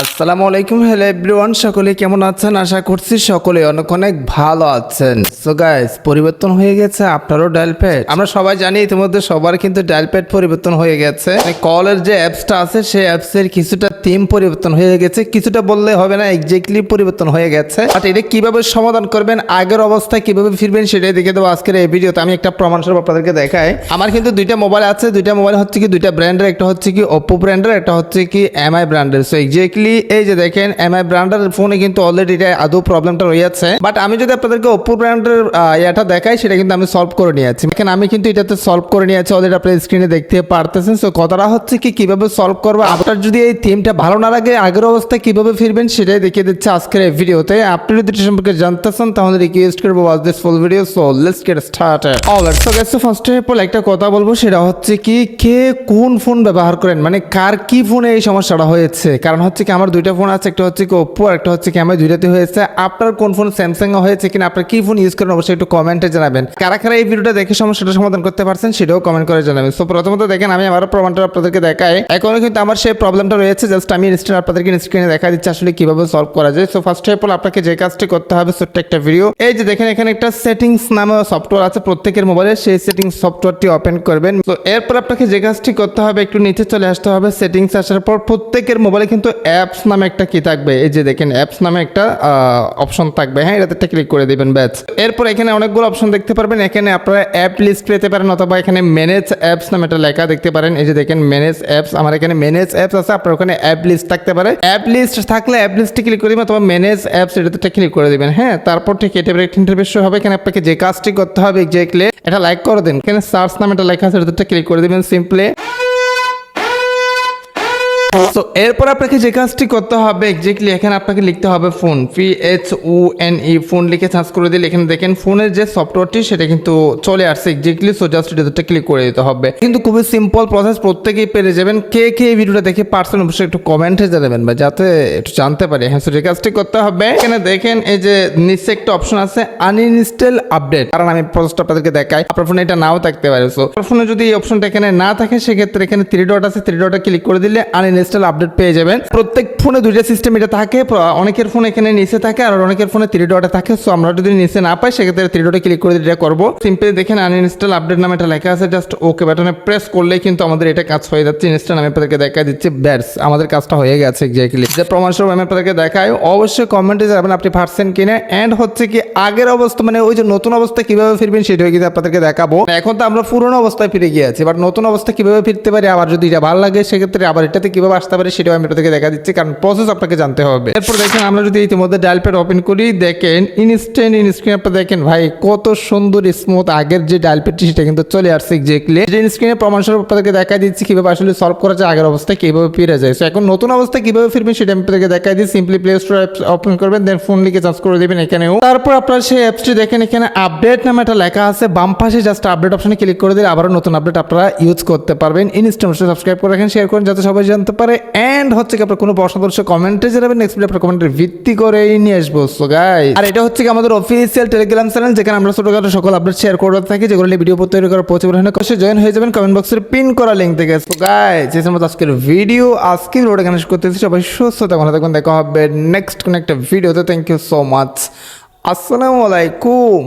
আসসালামু আলাইকুম, hello everyone, সকলে কেমন আছেন? আশা করছি সকলে অনেক অনেক ভালো আছেন। সো গাইস পরিবর্তন হয়ে গেছে আপনারও ডায়াল প্যাড আমরা সবাই জানি ইতিমধ্যে সবার কিন্তু ডায়াল প্যাড পরিবর্তন হয়ে গেছে। কলের যে অ্যাপসটা আছে, সেই অ্যাপসের কিছুটা থিম পরিবর্তন হয়ে গেছে। কিছুটা বললে হবে না এক্স্যাক্টলি পরিবর্তন হয়ে গেছে। বাট এটা কীভাবে সমাধান করবেন, আগের অবস্থায় কীভাবে ফিরবেন সেটাই দেখে দেবো আজকের এই ভিডিওতে আমি একটা প্রমাণ স্বরূপ আপনাদেরকে দেখাই। আমার কিন্তু দুইটা মোবাইল আছে। দুইটা মোবাইল হচ্ছে কি দুইটা ব্র্যান্ডের একটা হচ্ছে কি ওপো ব্র্যান্ডের একটা হচ্ছে কি এমআই ব্র্যান্ডের সো এক্স্যাক্টলি এই যে দেখেন এমআই ব্র্যান্ডের ফোনে কিন্তু অলরেডি এটা আদৌ প্রবলেমটা রয়েছে। বাট আমি যদি আপনাদেরকে ওপো ব্র্যান্ডের এটা দেখাই, সেটা কিন্তু আমি সলভ করে নিয়েছি। দেখেন, আমি কিন্তু এটাতে সলভ করে নিয়েছি অলরেডি আপনার স্ক্রিনে দেখতে পারতেছেন। সো কথাটা হচ্ছে কি, কীভাবে সলভ করব? আপনার যদি এই থিমটা ভালো না লাগে, আগের অবস্থায় কীভাবে ফিরবেন, সেটাই দেখিয়ে দিচ্ছে আজকের এই ভিডিওতে আপনি যদি এটা সম্পর্কে জানতে চান তাহলে রিকোয়েস্ট করব watch this full video so let's get started alright so guys first of all একটা কথা বলব, সেটা হচ্ছে কি, কে কোন ফোন ব্যবহার করেন? মানে কার কি ফোনে এই সমস্যাটা হয়েছে? কারণ হচ্ছে কি আমার দুইটা ফোন আছে, একটা হচ্ছে কি ওপ্পো আর একটা হচ্ছে কি আমার দুইটাতে হয়েছে। আপনার কোন ফোন স্যামসাং হয়েছে কিনা, আপনার কি ফোন ইউজ করেন, অবশ্যই একটু কমেন্টে জানাবেন। কারা কারা এই ভিডিওটা দেখে সমস্যাটা সমাধান করতে পারছেন, সেটাও কমেন্ট করে জানাবেন। সো প্রথমত দেখেন, আমি আমার প্রমাণটা আপনাদেরকে দেখাই। এখনও কিন্তু আমার সেই প্রবলেমটা রয়েছে জাস্ট আমি ইনস্ট্যান্ট আপনাদেরকে স্ক্রিনে দেখা দিচ্ছি, আসলে কীভাবে সলভ করা যায়। সো ফার্স্ট অফ অল আপনাকে যে কাজটি করতে হবে, ছোট্ট একটা ভিডিও এই যে দেখেন, এখানে একটা সেটিংস নামে সফটওয়্যার আছে, প্রত্যেকের মোবাইলে সেই সেটিংস সফটওয়্যারটি ওপেন করবেন। তো এরপর আপনাকে যে কাজটি করতে হবে, একটু নিচে চলে আসতে হবে। সেটিংস আসার পর প্রত্যেকের মোবাইলে কিন্তু অ্যাপস নামে একটা কি থাকবে। এই যে দেখেন অ্যাপস নামে একটা অপশন থাকবে। হ্যাঁ এটাতে ক্লিক করে দিবেন ব্যাচ এরপর এখানে অনেকগুলো অপশন দেখতে পারবেন। এখানে আপনারা অ্যাপ লিস্ট পেতে পারেন অথবা এখানে ম্যানেজ অ্যাপস নামে একটা লেখা দেখতে পারেন। এই যে দেখেন ম্যানেজ অ্যাপস আমার এখানে ম্যানেজ অ্যাপস আছে, আপনার ওখানে অ্যাপ লিস্ট থাকতে পারে। অ্যাপ লিস্ট থাকলে অ্যাপ লিস্টে ক্লিক করে দিবেন অথবা ম্যানেজ অ্যাপস এটাতে ক্লিক করে দিবেন। হ্যাঁ তারপর ঠিক এটা একটা ইন্টারভিউ হবে। এখানে আপনাকে যে কাজটি করতে হবে এক্স্যাক্টলি এটা লাইক করে দিন। এখানে সার্চ নামে একটা লেখা আছে, এটাতে ক্লিক করে দিবেন সিম্পলি তো এরপর আপনাকে যে কাজটি করতে হবে এক্স্যাক্টলি এখানে আপনাকে লিখতে হবে phone P H O N E phone লিখে সার্চ করে দিলে এখানে দেখেন ফোনের যে সফটওয়্যারটি সেটা কিন্তু চলে আসছে এক্স্যাক্টলি সো জাস্ট এটাতে ক্লিক করে দিতে হবে। কিন্তু খুবই সিম্পল প্রসেস প্রত্যেকেই পেরে যাবেন। কে কে এই ভিডিওটা দেখে পারছেন অবশ্যই একটু কমেন্টে জানাবেন বা যাতে একটু জানতে পারি। হ্যাঁ সো যে কাজটি করতে হবে, এখানে দেখেন এই যে নিচে একটা অপশন আছে আনইনস্টল আপডেট কারণ আমি প্রসেসটা আপনাদেরকে দেখাই, আপনার ফোনে এটা নাও থাকতে পারে। সো আপনার ফোনে যদি এই অপশনটা এখানে না থাকে, সেক্ষেত্রে এখানে থ্রি ডট আছে থ্রি ডটে ক্লিক করে দিলে আনইনস্টল আপডেট পেয়ে যাবেন। প্রত্যেক ফোনে দুইটা সিস্টেম এটা থাকে অনেকের ফোন এখানে নিচে থাকে আর অনেকের ফোনে থ্রি ডটে থাকে। সো আমরা যদি নিচে না পাই, সেক্ষেত্রে থ্রি ডটে ক্লিক করে এটা করব। সিম্পলি দেখেন আনইনস্টল আপডেট নামে এটা লেখা আছে। জাস্ট ওকে বাটনে প্রেস করলেই কিন্তু আমাদের এটা কাজ হয়ে যাচ্ছে। ইনস্ট্যান্ট আমি আপনাদেরকে দেখা দিচ্ছি। ব্যাটস আমাদের কাজটা হয়ে গেছে এক্স্যাক্টলি যে প্রমাণ স্বরূপ আমি আপনাদেরকে দেখাই, অবশ্যই কমেন্টে যাবেন আপনি পারছেন কিনা অ্যান্ড হচ্ছে কি, আগের অবস্থা মানে ওই যে নতুন অবস্থায় কীভাবে ফিরবেন সেটাও কিন্তু আপনাদেরকে দেখাবো। এখন তো আমরা পুরোনো অবস্থায় ফিরে গিয়েছি বাট নতুন অবস্থা কীভাবে ফিরতে পারি, আবার যদি এটা ভালো লাগে, সেক্ষেত্রে আবার এটাতে কীভাবে আসতে পারে সেটাও আমি আপনাদেরকে দেখা দিচ্ছি, কারণ প্রসেস আপনাকে জানতে হবে। এরপর দেখেন, আমরা যদি ইতিমধ্যে ডায়াল প্যাড ওপেন করি, দেখেন ইনস্ট্যান্ট ইনস্ক্রিন আপনি দেখেন, ভাই, কত সুন্দর স্মুথ আগের যে ডায়াল প্যাডটি সেটা কিন্তু চলে আসছে এক্স্যাক্টলি যে স্ক্রিনে প্রমাণ স্বরূপ আপনাদেরকে দেখা দিচ্ছি, কীভাবে আসলে সলভ করা যায়, আগের অবস্থায় কীভাবে ফিরে যায়। সো এখন নতুন অবস্থায় কীভাবে ফিরবেন সেটা আমি আপনাদেরকে দেখা দিই সিম্পলি প্লে স্টোর ওপেন করবেন দেন ফোন লিখে চার্জ করে দেবেন এখানেও। তারপর আপনার সেই অ্যাপসটি দেখেন, এখানে আপডেট নামে একটা লেখা আছে, বাম পাশে জাস্ট আপডেট অপশনে ক্লিক করে দিলে আবারও নতুন আপডেট আপনারা ইউজ করতে পারবেন। ইনস্ট্যান্ট সাবস্ক্রাইব করে রাখেন শেয়ার করেন, যাতে সবাই জানতে পারে। অ্যান্ড হচ্ছে কি আপনার কোনো প্রশ্ন কমেন্টে জানাবেন নেক্সট ভিডিও আপনার কমেন্টের ভিত্তি করেই নিয়ে আসব সো গাই আর এটা হচ্ছে কি আমাদের অফিসিয়াল টেলিগ্রাম চ্যানেল যেখানে আমরা ছোটখাটো সকল আপডেট শেয়ার করে থাকি, যেগুলো নিয়ে ভিডিও তৈরি করার পৌঁছে বলে কষে জয়েন হয়ে যাবেন কমেন্ট বক্সের পিন করা লিঙ্ক থেকে। সো গাই যে সময় আজকের ভিডিও আজকে এখানে শেষ করতেছি। সবাই সুস্থ থাকুন থাকুন, দেখা হবে নেক্সট কোনো একটা ভিডিওতে থ্যাংক ইউ সো মাচ আসসালামু আলাইকুম।